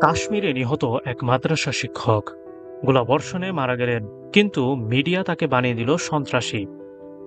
কাশ্মীরে নিহত এক মাদ্রাসা শিক্ষক। গোলাবর্ষণে মারা গেলেন কিন্তু মিডিয়া তাকে বানিয়ে দিল সন্ত্রাসী।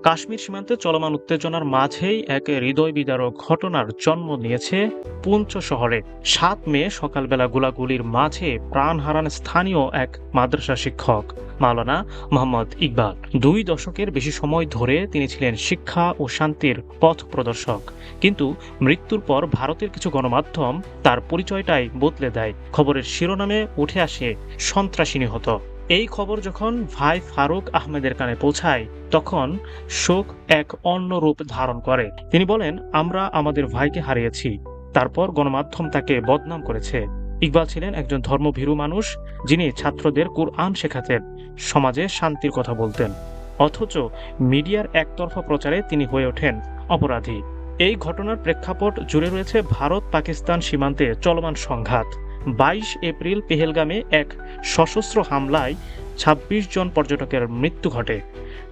কাশ্মীর সীমান্তে চলমান উত্তেজনার মাঝেই এক হৃদয় বিদারক ঘটনার জন্ম নিয়েছে পুঞ্চ শহরে। সাত মে সকালবেলা গোলাগুলির মাঝে প্রাণ হারান স্থানীয় এক মাদ্রাসা শিক্ষক, মাওলানা মোহাম্মদ ইকবাল। দুই দশকের বেশি সময় ধরে তিনি ছিলেন শিক্ষা ও শান্তির পথ প্রদর্শক। কিন্তু মৃত্যুর পর ভারতের কিছু গণমাধ্যম তার পরিচয়টাই বদলে দেয়। খবরের শিরোনামে উঠে আসে সন্ত্রাসী নিহত। এই খবর যখন ভাই ফারুক আহমেদের কানে পৌঁছায়, তখন শোক এক অন্য রূপ ধারণ করে। তিনি বলেন, আমরা আমাদের ভাইকে হারিয়েছি। তারপর গণমাধ্যম তাকে বদনাম করেছে। ইকবাল ছিলেন একজন ধর্মভীরু মানুষ, যিনি ছাত্রদের কুরআন শেখাতেন, সমাজে শান্তির কথা বলতেন। অথচ মিডিয়ার একতরফা প্রচারে তিনি হয়ে ওঠেন অপরাধী। এই ঘটনার প্রেক্ষাপট জুড়ে রয়েছে ভারত পাকিস্তান সীমান্তে চলমান সংঘাত। বাইশ এপ্রিল পেহেলগামে এক সশস্ত্র হামলায় ২৬ জন পর্যটকের মৃত্যু ঘটে।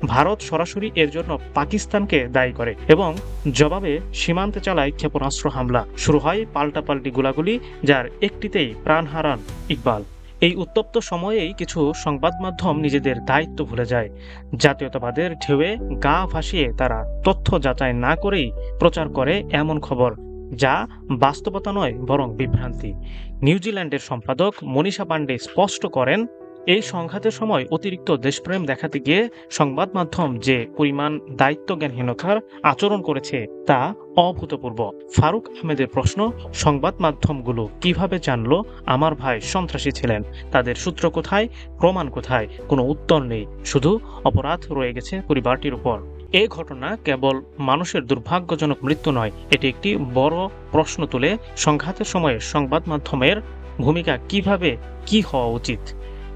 ভারত সরাসরি এর জন্য পাকিস্তানকে দায়ী করে এবং জবাবে সীমান্তে চালায় ক্ষেপণাস্ত্র হামলা। শুরু হয় পাল্টাপাল্টি গোলাগুলি, যার একটিতেই প্রাণ হারান ইকবাল। এই উত্তপ্ত সময়েই কিছু সংবাদ মাধ্যম নিজেদের দায়িত্ব ভুলে যায়। জাতীয়তাবাদের ঢেউয়ে গা ভাসিয়ে তারা তথ্য যাচাই না করেই প্রচার করে এমন খবর। যা বাস্তবতা নয়, বরং বিভ্রান্তি। নিউজিল্যান্ডের সম্পাদক মনীষা পাণ্ডে স্পষ্ট করেন, এই সংঘাতের সময় অতিরিক্ত দেশপ্রেম দেখাতে গিয়ে সংবাদ মাধ্যম যে পরিমাণ দায়িত্বজ্ঞানহীনতার আচরণ করেছে তা অভূতপূর্ব। ফারুক আহমেদের প্রশ্ন, সংবাদ মাধ্যমগুলো কীভাবে জানলো আমার ভাই সন্ত্রাসী ছিলেন? তাদের সূত্র কোথায়? প্রমাণ কোথায়? কোনো উত্তর নেই। শুধু অপরাধ রয়ে গেছে পরিবারটির উপর। এই ঘটনা কেবল মানুষের দুর্ভাগ্যজনক মৃত্যু নয়, এটি একটি বড় প্রশ্ন তুলে সংঘাতের সময়ে সংবাদ মাধ্যমের ভূমিকা কীভাবে কি হওয়া উচিত?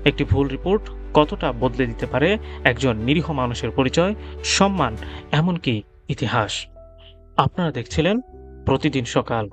একটি ভুল রিপোর্ট কতটা বদলে দিতে পারে? একজন নিরীহ মানুষের পরিচয়, সম্মান, এমনকি ইতিহাস। আপনারা দেখছিলেন প্রতিদিন সকাল